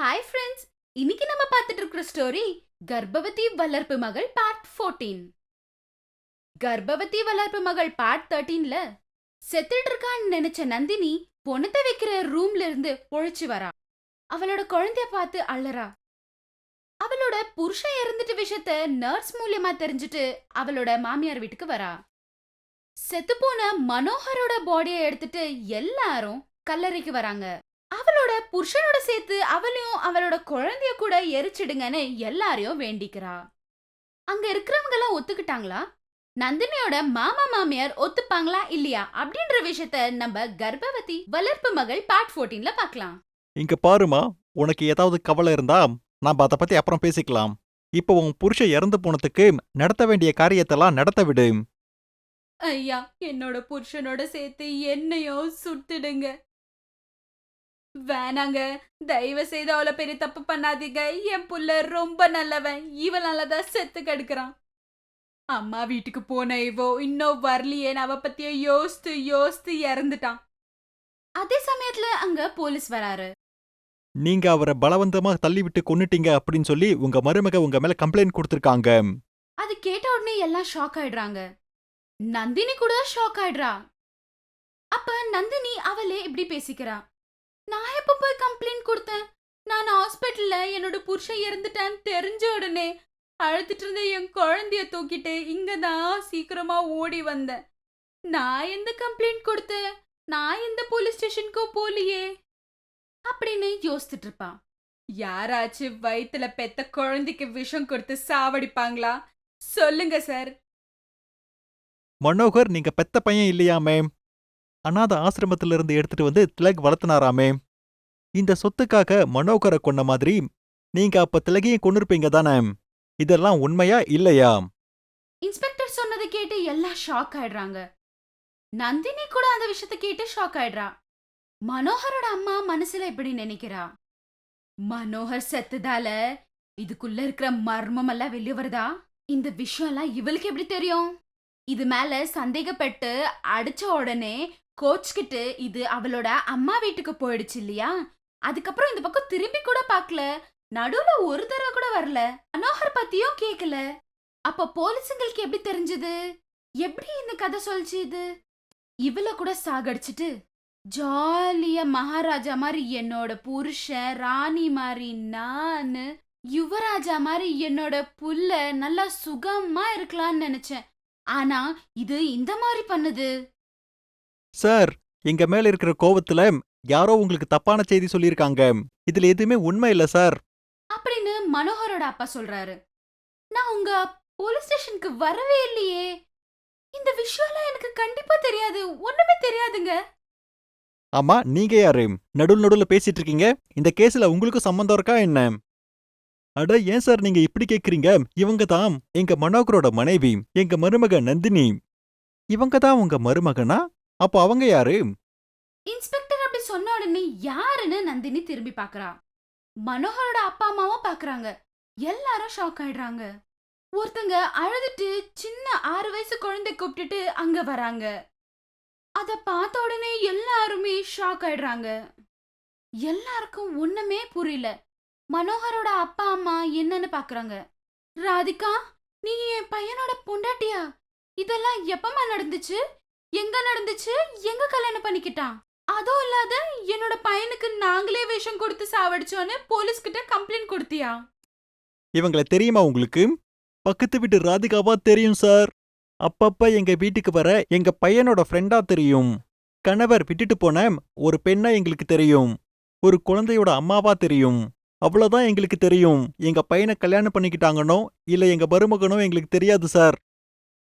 Hi friends இன்னைக்கு நம்ம பார்த்துட்டு இருக்கிற ஸ்டோரி கர்ப்பவதி வளர்ப்பு மகள் பார்ட் 14 கர்ப்பவதி வளர்ப்பு மகள் பார்ட் 13ல செத்துட்டு இருக்கான்னு நினைச்ச நந்தினி பொணத்தை வைக்கிற ரூம்ல இருந்து ஒழிச்சு வரா. அவளோட குழந்தைய பார்த்து அழறா. அவளோட புருஷன் இறந்துட்டு விஷயத்த நர்ஸ் மூலியமா தெரிஞ்சுட்டு அவளோட மாமியார் வீட்டுக்கு வரா. செத்துப்போன மனோகரோட பாடியை எடுத்துட்டு எல்லாரும் கல்லறைக்கு வராங்க. அவளோட புருஷனோட சேர்த்து அவளையும் அவளோட குழந்தைய கூட எரிச்சிடுங்கன்னு எல்லாரையும் வேண்டிக்கிறா. அங்க இருக்கிறவங்க எல்லாம் ஒத்துக்கிட்டாங்களா? நந்தினியோட மாமா மாமியார் ஒத்துப்பாங்களா இல்லையா? அப்படின்ற விஷயத்த நம்ம கர்ப்பவதி வளர்ப்பு மகள் பார்ட் 14ல பார்க்கலாம். இங்க பாருமா உனக்கு ஏதாவது கவலை இருந்தா நாம அதை பத்தி அப்புறம் பேசிக்கலாம். இப்போ உன் புருஷன் இறந்து போனதுக்கு நடத்த வேண்டிய காரியத்தெல்லாம் நடத்த விடு. ஐயா என்னோட புருஷனோட சேர்த்து என்னையும் சுட்டுடுங்க. வேணாங்க. தயவு செய்து அவளை பெரிய தப்பு பண்ணாதீங்க. என் புள்ள ரொம்ப நல்லவன். இவனாலதான் செத்து கெடுக்கிறான். அம்மா வீட்டுக்கு போன இவோ இன்னும் வரலையேன்னு அவ பத்திய யோசித்து யோசித்து இறந்துட்டான். அதே சமயத்துல அங்க போலீஸ் வராரு. நீங்க அவரை பலவந்தமா தள்ளி விட்டு கொன்னுட்டீங்க அப்படின்னு சொல்லி உங்க மருமக உங்க மேல கம்ப்ளைண்ட் கொடுத்திருக்காங்க. அது கேட்ட உடனே எல்லாம் ஷாக் ஆயிடுறாங்க. நந்தினி கூட ஷாக் ஆயிடுறா. அப்ப நந்தினி அவளே இப்படி பேசிக்கிறா. நான் எப்ப போய் கம்ப்ளைண்ட் கொடுத்தேன்? நான் ஹாஸ்பிட்டல்ல என்னோட புருஷன் இறந்துட்டான்னு தெரிஞ்ச உடனே அழுத்துட்டு இருந்த என் குழந்தைய தூக்கிட்டு இங்க தான் சீக்கிரமா ஓடி வந்தேன். நான் எந்த கம்ப்ளைண்ட் கொடுத்தேன்? நான் எந்த போலீஸ் ஸ்டேஷனுக்கோ போலியே? அப்படின்னு யோசிச்சுட்டு இருப்பான். யாராச்சும் வயித்துல பெத்த குழந்தைக்கு விஷம் கொடுத்து சாவடிப்பாங்களா? சொல்லுங்க சார் மனோகர் நீங்க பெத்த பையன் இல்லையாமே மேம் ஆசிரமத்துல இருந்து எடுத்துட்டு வந்து திலக் வளர்த்தினாராமே. இந்த சொத்துக்காக மனோகரை கொன்ன மாதிரி நீங்க அப்ப திலகையும் கொண்டிருப்பீங்க தானே? இதெல்லாம் உண்மையா இல்லையா? இன்ஸ்பெக்டர் சொன்னதை கேட்டு எல்லாம் ஷாக் ஆயிடுறாங்க. நந்தினி கூட அந்த விஷயத்தை கேட்டு ஷாக் ஆயிடுறா. மனோகரோட அம்மா மனசுல இப்படி நினைக்கிறா. மனோகர் செத்துதால இதுக்குள்ள இருக்கிற மர்மம் எல்லாம் வெளியே வருதா? இந்த விஷயம் எல்லாம் இவளுக்கு எப்படி தெரியும்? இது மேல சந்தேகப்பட்டு அடிச்ச உடனே கோச்சுக்கிட்டு இது அவளோட அம்மா வீட்டுக்கு போயிடுச்சு இல்லையா? அதுக்கப்புறம் இந்த பக்கம் திரும்பி கூட பார்க்கல. நடுவுல ஒரு தடவை கூட வரல. மனோகர் பத்தியும் கேக்கல. அப்ப போலீஸுங்களுக்கு எப்படி தெரிஞ்சது? எப்படி இந்த கதை சொல்லிச்சு இது? இவள கூட சாகடிச்சிட்டு ஜாலியா மகாராஜா மாதிரி என்னோட புருஷன் ராணி மாதிரி நானு யுவராஜா மாதிரி என்னோட புல்ல நல்லா சுகமா இருக்கலாம்னு நினைச்சேன். ஆனா இது இந்த மாதிரி பண்ணுது. சார் எங்க மேல இருக்கிற கோவத்துல யாரோ உங்களுக்கு தப்பான செய்தி சொல்லியிருக்காங்க. இதுல எதுவுமே உண்மை இல்ல சார். அப்படின்னு மனோகரோட அப்பா சொல்றாரு. நான் உங்க போலீஸ் ஸ்டேஷனுக்கு வரவே இல்லையே. இந்த விஷயம்லாம் எனக்கு கண்டிப்பா தெரியாது. ஒண்ணுமே தெரியாதுங்க. ஆமா நீங்க யாரு? நடுவில் நடுவுல பேசிட்டு இருக்கீங்க. இந்த கேஸ்ல உங்களுக்கு சம்மந்தம் இருக்கா என்ன? அட ஏன் சார் நீங்க இப்படி கேக்குறீங்க? இவங்க தான் எங்க மனோகரோட மனைவி எங்க மருமக நந்தினி. இவங்க தான் உங்க மருமகனா? அப்போ அவங்க யாரு? இன்ஸ்பெக்டர் அப்படி சொன்ன உடனே யாருன்னு நந்தினி திரும்பி பாக்குறா. மனோகரோட அப்பா அம்மாவும் பார்க்கறாங்க எல்லாரும் ஷாக் ஆயிடுறாங்க. ஒருத்தங்க அழுதுட்டு சின்ன ஆறு வயசு குழந்தை கூப்பிட்டுட்டு அங்க வராங்க. அத பார்த்த உடனே எல்லாருமே ஷாக் ஆயிடுறாங்க. எல்லாருக்கும் ஒண்ணுமே புரியல. மனோகரோட அப்பா அம்மா என்னன்னு பாக்குறாங்க. ராதிகா நீ என் பையனோட பொண்டாட்டியா? இதெல்லாம் எப்பமா நடந்துச்சு? எங்க நடந்துச்சு? எங்க கல்யாணம் பண்ணிக்கிட்டான்? அதுவும் இல்லாத என்னோட பையனுக்கு நாங்களே விஷம் கொடுத்து சாவடிச்சோன்னு போலீஸ் கிட்ட கம்ப்ளைண்ட் கொடுத்தியா? இவங்கள தெரியுமா உங்களுக்கு? பக்கத்து வீட்டு ராதிகாவா தெரியும் சார் அப்பப்ப எங்க வீட்டுக்கு வர எங்க பையனோட ஃப்ரெண்டா தெரியும். கணவர் விட்டுட்டு போன ஒரு பெண்ணா எங்களுக்கு தெரியும். ஒரு குழந்தையோட அம்மாவா தெரியும். அவ்வளவுதான் எங்களுக்கு தெரியும். எங்க பையனை கல்யாணம் பண்ணிக்கிட்டாங்கனோ இல்ல எங்க மருமகனோ எங்களுக்கு தெரியாது சார்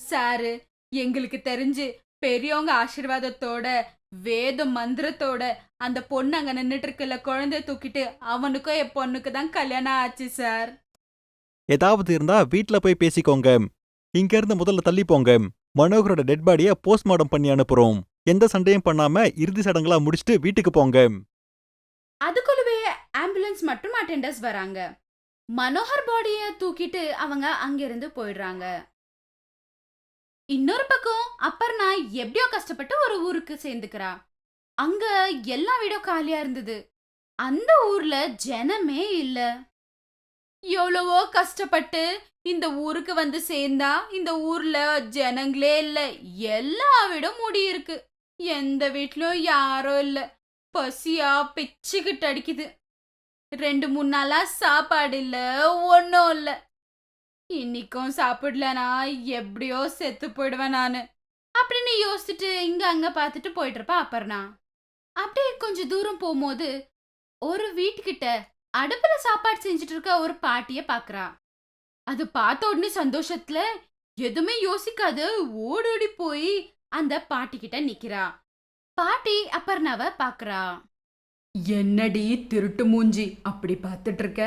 சாரு எங்களுக்கு தெரிஞ்சு பெரியவங்க ஆசீர்வாதத்தோட வேத மந்திரத்தோட அந்த பொண்ணு அங்க நின்னுட்டு இருக்கல குழந்தைய தூக்கிட்டு அவனுக்கும் என் பொண்ணுக்கு தான் கல்யாணம் ஆச்சு சார் ஏதாவது இருந்தா வீட்ல போய் பேசிக்கோங்க. இங்க இருந்து முதல்ல தள்ளி போங்க. மனோகரோட டெட் பாடிய போஸ்ட்மார்ட்டம் பண்ணி அனுப்புறோம். எந்த சண்டையும் பண்ணாம இறுதி சடங்களா முடிச்சுட்டு வீட்டுக்கு போங்க. அதுக்குள்ளவே ஆம்புலன்ஸ் மற்றும் அட்டெண்டர்ஸ் வராங்க. மனோகர் பாடிய தூக்கிட்டு அவங்க அங்கிருந்து போயிடுறாங்க. இன்னொரு பக்கம் அப்பர்ணா எப்படியோ கஷ்டப்பட்டு ஒரு ஊருக்கு சேர்ந்துக்கிறா. அங்க எல்லா வீடும் காலியா இருந்தது. அந்த ஊர்ல ஜனமே இல்ல. எவ்வளவோ கஷ்டப்பட்டு இந்த ஊருக்கு வந்து சேர்ந்தா இந்த ஊர்ல ஜனங்களே இல்ல. எல்லா வீடும் மூடி இருக்கு. எந்த வீட்லயும் யாரும் இல்ல. பசியா பிச்சுக்கிட்டு அடிக்குது. ரெண்டு மூணு நாளா சாப்பாடு இல்ல ஒன்றும் இல்லை. இன்னைக்கும் சாப்பிடலனா எப்படியோ செத்து போயிடுவேன் நானு. அப்படின்னு யோசிச்சுட்டு இங்க அங்க பார்த்துட்டு போயிட்டு இருப்பா அப்பர்ணா. அப்படியே கொஞ்சம் தூரம் போகும்போது ஒரு வீட்டுக்கிட்ட அடுப்புல சாப்பாடு செஞ்சுட்டு இருக்க ஒரு பாட்டிய பாக்குறா. அது பார்த்த உடனே சந்தோஷத்துல எதுவுமே யோசிக்காத ஓடோடி போய் அந்த பாட்டி கிட்ட நிக்கிறா. பாட்டி அப்பர்ணாவ பாக்குறா. என்னடி திருட்டு மூஞ்சி அப்படி பார்த்துட்டு இருக்க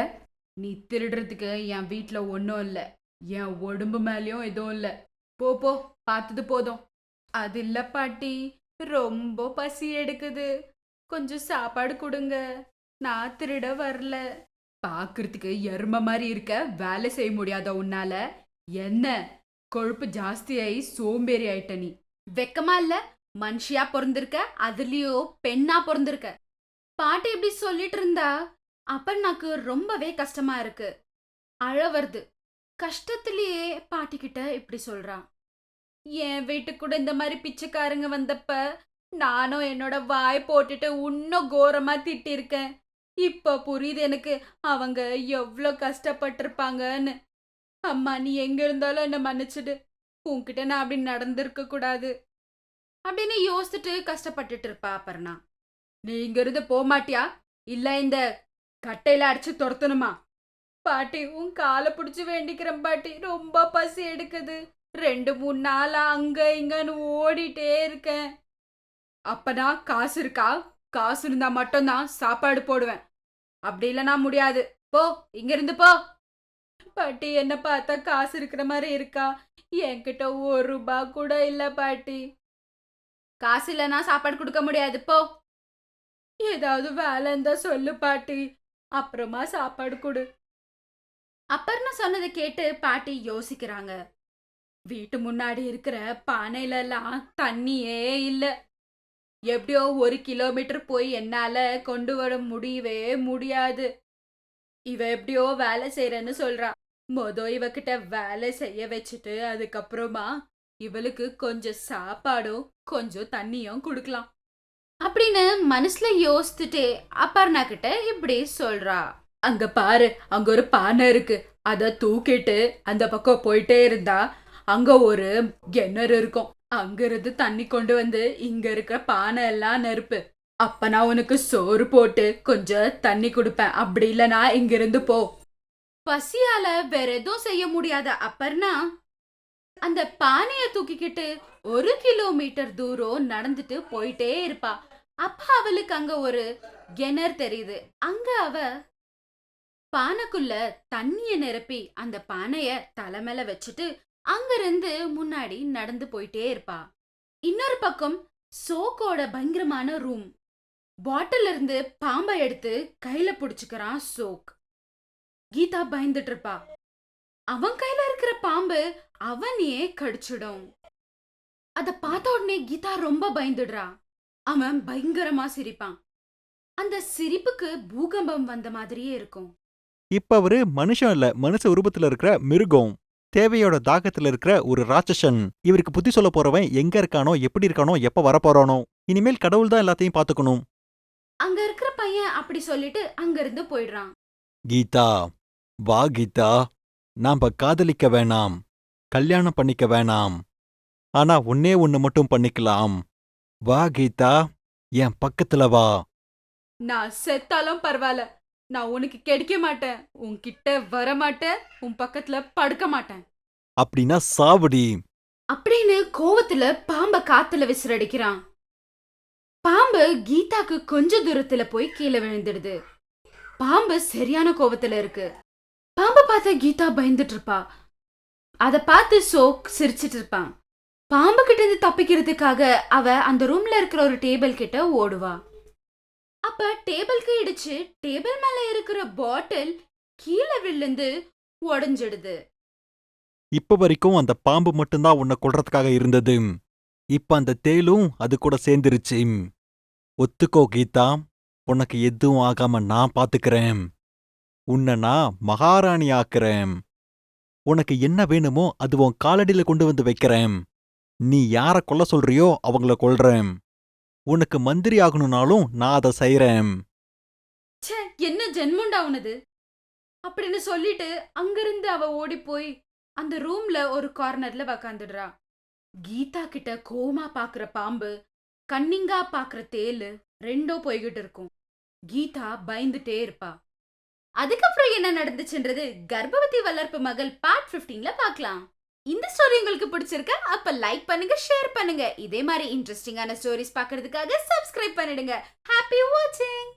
நீ திருடுறதுக்கு என் வீட்டில் ஒன்றும் இல்லை. என் உடம்பு மேலேயும் எதுவும் இல்லை. போ போ பார்த்தது போதும். அது இல்லை பாட்டி. ரொம்ப பசி எடுக்குது. கொஞ்சம் சாப்பாடு கொடுங்க. நான் திருட வரல. பாக்குறதுக்கு எரும மாதிரி இருக்க. வேலை செய்ய முடியாத உன்னால. என்ன? கொழுப்பு ஜாஸ்தியாயி சோம்பேறி ஆயிட்ட நீ. வெக்கமா இல்ல? மனுஷியா பிறந்திருக்க. அதுலயோ பெண்ணா பிறந்திருக்க. பாட்டி இப்படி சொல்லிட்டு இருந்தா அப்ப ரொம்பவே கஷ்டமா இருக்கு. அழ வருது கஷ்டத்திலேயே பாட்டிக்கிட்ட இப்படி சொல்றான் என் வீட்டுக்கூட இந்த மாதிரி பிச்சைக்காரங்க வந்தப்ப நானும் என்னோட வாய் போட்டுட்டு இன்னும் கோரமா திட்டிருக்கேன். இப்ப புரியுது எனக்கு அவங்க எவ்வளோ கஷ்டப்பட்டிருப்பாங்கன்னு. அம்மா நீ எங்க இருந்தாலும் என்ன மன்னிச்சுடு. உன்கிட்ட நான் அப்படி நடந்திருக்க கூடாது. அப்படின்னு யோசிச்சுட்டு கஷ்டப்பட்டுட்டு இருப்பா அப்புறம் நீ இங்க இருந்து போக மாட்டியா இல்ல இந்த கட்டையில அடிச்சு துரத்தணுமா? பாட்டி உன் காலை பிடிச்சி வேண்டிக்கிறேன் பாட்டி. ரொம்ப பசி எடுக்குது. ரெண்டு மூணு நாளா அங்க இங்கன்னு ஓடிட்டே இருக்கேன். அப்பனா காசு இருக்கா? காசு இருந்தா மட்டும்தான் சாப்பாடு போடுவேன். அப்படி இல்லைனா முடியாது. போ இங்கிருந்து போ. பாட்டி என்ன பார்த்தா காசு இருக்கிற மாதிரி இருக்கா? என்கிட்ட ஒரு ரூபா கூட இல்ல பாட்டி. காசு இல்லைன்னா சாப்பாடு கொடுக்க முடியாது. போ. ஏதாவது வேலை இருந்தா சொல்லு பாட்டி. அப்புறமா சாப்பாடு கொடு. அப்பர்னு சொன்னதை கேட்டு பாட்டி யோசிக்கிறாங்க. வீட்டு முன்னாடி இருக்கிற பானையில எல்லாம் தண்ணியே இல்லை. எப்படியோ ஒரு கிலோமீட்டர் போய் என்னால கொண்டு வர முடியவே முடியாது. இவ எப்படியோ வேலை செய்யறேன்னு சொல்றா. மொதல் இவகிட்ட வேலை செய்ய வச்சுட்டு அதுக்கப்புறமா இவளுக்கு கொஞ்சம் சாப்பாடும் கொஞ்சம் தண்ணியும் கொடுக்கலாம். அப்படின்னு மனசுல யோசிச்சுட்டே அப்பர்ணா கிட்ட இப்படி சொல்றா. அங்க பாரு அங்க ஒரு பானை இருக்கு. அத தூக்கிட்டு அந்த பக்கம் போயிட்டே இருந்தா அங்க ஒரு கிணறு இருக்கும். அங்கிருந்து தண்ணி கொண்டு வந்து இங்க இருக்கிற பானை எல்லாம் நெருப்பு. அப்ப நான் உனக்கு சோறு போட்டு கொஞ்சம் தண்ணி கொடுப்பேன். அப்படி இல்லனா இங்கிருந்து போ. பசியால வேற எதுவும் செய்ய முடியாத அப்பர்னா அந்த பானைய தூக்கிக்கிட்டு ஒரு கிலோமீட்டர் தூரம் நடந்துட்டு போயிட்டே இருப்பா. அப்ப அவளுக்கு அங்க ஒரு கிணறு தெரியுது. அங்க அவ பானைக்குள்ள தண்ணிய நிரப்பி அந்த பானைய தலை வச்சுட்டு அங்கிருந்து முன்னாடி நடந்து போயிட்டே இருப்பா. இன்னொரு பக்கம் சோக்கோட பயங்கரமான ரூம் பாட்டில் இருந்து பாம்பை எடுத்து கையில புடிச்சுக்கிறான் சோக். கீதா பயந்துட்டு இருப்பா. அவன் கையில இருக்கிற பாம்பு அவனையே கடிச்சிடும். அத பார்த்த உடனே கீதா ரொம்ப பயந்துடுறா. அவன் பயங்கரமா சிரிப்பான். அந்த சிரிப்புக்கு பூகம்பம் வந்த மாதிரியே இருக்கும். இப்ப அவரு மனுஷன் இல்ல மனுஷ உருவத்துல இருக்கிற மிருகம் தேவையோட தாகத்துல இருக்கிற ஒரு ராட்சசன் இவருக்கு புத்தி சொல்ல போறவன் எங்க இருக்கானோ எப்படி இருக்கானோ எப்ப வரப்போறானோ இனிமேல் கடவுள் தான் எல்லாத்தையும் பாத்துக்கணும் அங்க இருக்கிற பையன் அப்படி சொல்லிட்டு அங்க இருந்து போயிடுறான். கீதா வா கீதா நாம காதலிக்க வேணாம் கல்யாணம் பண்ணிக்க வேணாம். ஆனா ஒன்னே ஒன்னு மட்டும் பண்ணிக்கலாம். வா கீதா. என் பக்கத்துல வா. நான் செத்தாலும் பரவாயில்ல. நான் உனக்கு கிடைக்க மாட்டேன். உன்கிட்ட வர மாட்டேன் உன் பக்கத்துல படுக்க மாட்டேன். அப்படின்னா சாவடி. அப்படின்னு கோவத்துல பாம்ப காத்துல விசிறடிக்கிறான். பாம்பு கீதாக்கு கொஞ்ச தூரத்துல போய் கீழே விழுந்துடுது. பாம்பு சரியான கோவத்துல இருக்கு. பாம்பை பார்த்த கீதா பயந்துட்டு இருப்பா. அத பார்த்து சோக் சிரிச்சிட்டு இருப்பான். பாம்பு கிட்ட இருந்து தப்பிக்கிறதுக்காக அவ அந்த ரூம்ல இருக்கிற ஒரு டேபிள் கிட்ட ஓடுவா. அப்ப டேபிள்க்கு இடிச்சு டேபிள் மேல இருக்கிற பாட்டில் கீழே விழுந்து உடைஞ்சிடுது இப்ப வரைக்கும் அந்த பாம்பு மட்டும்தான் உன்னை கொள்றதுக்காக இருந்தது. இப்ப அந்த தேலும் அது கூட சேர்ந்துருச்சு. ஒத்துக்கோ கீதா. உனக்கு எதுவும் ஆகாம நான் பாத்துக்கிறேன். உன்னை நான் மகாராணி ஆக்குறேன். உனக்கு என்ன வேணுமோ அது உன் காலடியில கொண்டு வந்து வைக்கிறேன். நீ யார கொல்ல சொல்றியோ அவங்கள கொல்றேன். உனக்கு மந்திரி ஆகணும்னாலும் நான் அதை செய்யறேன் ச்சே என்ன ஜென்மண்டா உனது? அப்படின்னு சொல்லிட்டு அங்கிருந்து அவ ஓடி போய் அந்த ரூம்ல ஒரு கார்னர்ல உக்காந்துடுறா. கீதா கிட்ட கோமா பாக்குற பாம்பு கன்னிங்கா பாக்குற தேலு ரெண்டும் போய்கிட்டு இருக்கும். கீதா பயந்துட்டே இருப்பா. அதுக்கப்புறம் என்ன நடந்துச்சுன்றது கர்ப்பவதி வளர்ப்பு மகள் பார்ட் 15ல பார்க்கலாம் இந்த ஸ்டோரி உங்களுக்கு பிடிச்சிருக்கா அப்ப லைக் பண்ணுங்க ஷேர் பண்ணுங்க. இதே மாதிரி இன்ட்ரெஸ்டிங்கான ஸ்டோரிஸ் பார்க்கறதுக்காக சப்ஸ்கிரைப் பண்ணிடுங்க. ஹாப்பி வாட்சிங்